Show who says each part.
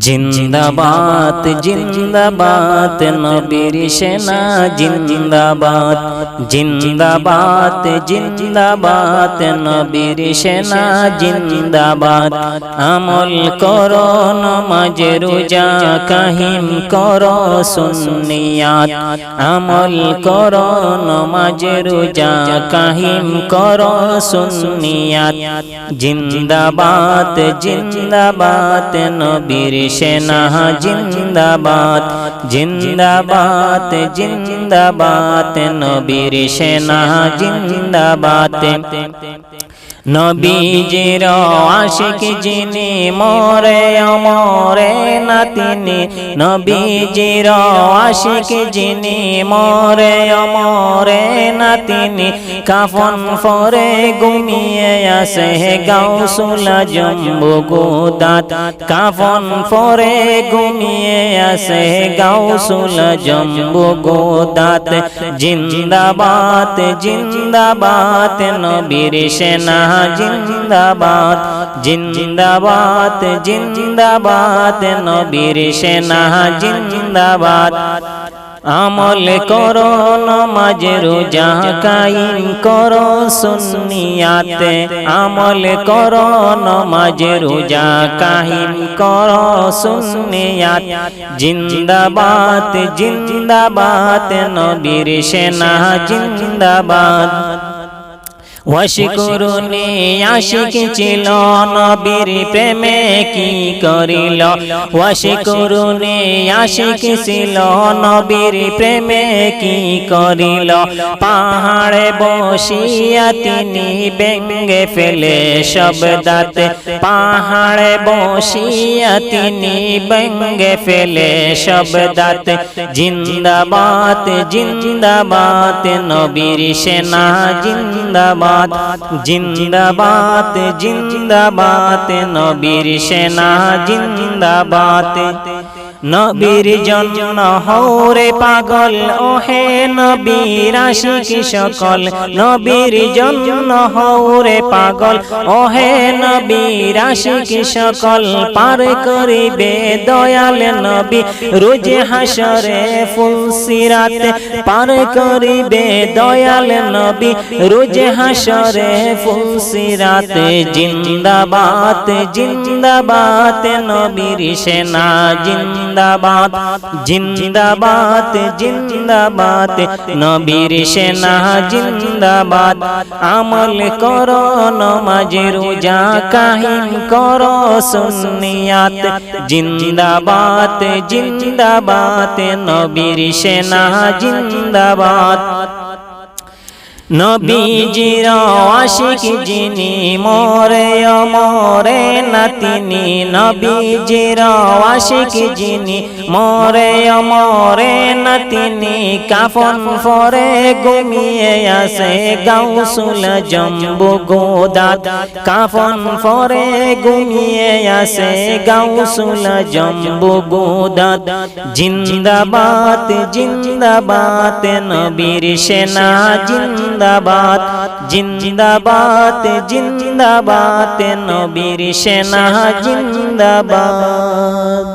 Speaker 1: জিন্দাবাদ জিন্দাবাদ, নবীর সেনা, জিন্দাবাদ জিন্দাবাদ জিন্দাবাদ, নবীর সেনা, জিন্দাবাদ। আমল করো নমাজ, রোজা কাহিম করো সুন্নিয়াত। আমল করো নমাজ, রোজা কাহিম করো সুন্নিয়াত। জিন্দাবাদ জিন্দাবাদ, নবীর সেনা জিন্দাবাদ জিন্দাবাদ জিন্দাবাদ নবীর সেনা জিন্দাবাদ নবীজির আশিক যিনি মরে অমরে না তিনি। নবীজির আশিক যিনি মরে অমরে না কাফন ফরে ঘুমিয়ে আসে গাউসুলা জম্বু গোদাত কাফন ফরে ঘুমিয়ে আসে গাউসুলা জম্বু গোদাত জিন্দাবাদ জিন্দাবাদ নবীর সেনা। জিন্দাবাদ জিন্দাবাদ জিন্দাবাদ, নবীর সেনা, জিন্দাবাদ। আমল করো নমাজ, রোজা কাইম করো সুন্নিয়াতে। আমল করো নমাজ, রোজা কাহিম করো সুন্নিয়াত। জিন্দাবাদ জিন্দাবাদ, নবীর সেনা, জিন্দাবাদ। ওয়াশিকুরুনি আশিক ছিল নবীর প্রেমে কি করিল? ওয়াশিকুরুনি আশিক ছিল নবীর প্রেমে কি করিল? পাহাড়ে বসিয়া তিনি বেঙ্গে ফেলে সব দাঁতে, পাহাড়ে বসিয়া তিনি বেঙ্গে ফেলে সব দাঁতে, জিন্দাবাদ জিন্দাবাদ, নবীর সেনা, জিন্দাবাদ জিন্দাবাদ জিন্দাবাদ, নবীর সেনা, জিন্দাবাদ। নবীর জন্য হৌরে পাগল ওহে নবীর আশিক সকল। নবীর জন্য হৌরে পাগল ওহে নবীর আশিক সকল। পার করিবে দয়াল নবী রোজ হাসরে ফুল সিরাতে পার করিবে দয়াল নবী রোজ হাসরে ফুল সিরাতে জিন্দাবাদ জিন্দাবাদ নবীর সেনা জিন্দাবাদ জিন্দাবাদ জিন্দাবাদ। নবীর সেনা জিন্দাবাদ। আমল কর নমাজ, রোজা কাহিম কর সুন্নিয়াত। জিন্দাবাদ জিন্দাবাদ। নবীর সেনা জিন্দাবাদ। নবীজির আশিক যিনি মরে মরে না, তিনি নবীজির আশিক যিনি মরে মরে না, তিনি কাফন ফরে ঘুমিয়ে আসে গাউসুল জম্বু গোদাত কাফন ফরে ঘুমিয়ে আসে গাউসুল জম্বু গোদাত জিন্দাবাদ জিন্দাবাদ, নবীর সেনা, জিন্দাবাদ। জিন্দাবাদ জিন্দাবাদ জিন্দাবাদ নবীর সেনা জিন্দাবাদ।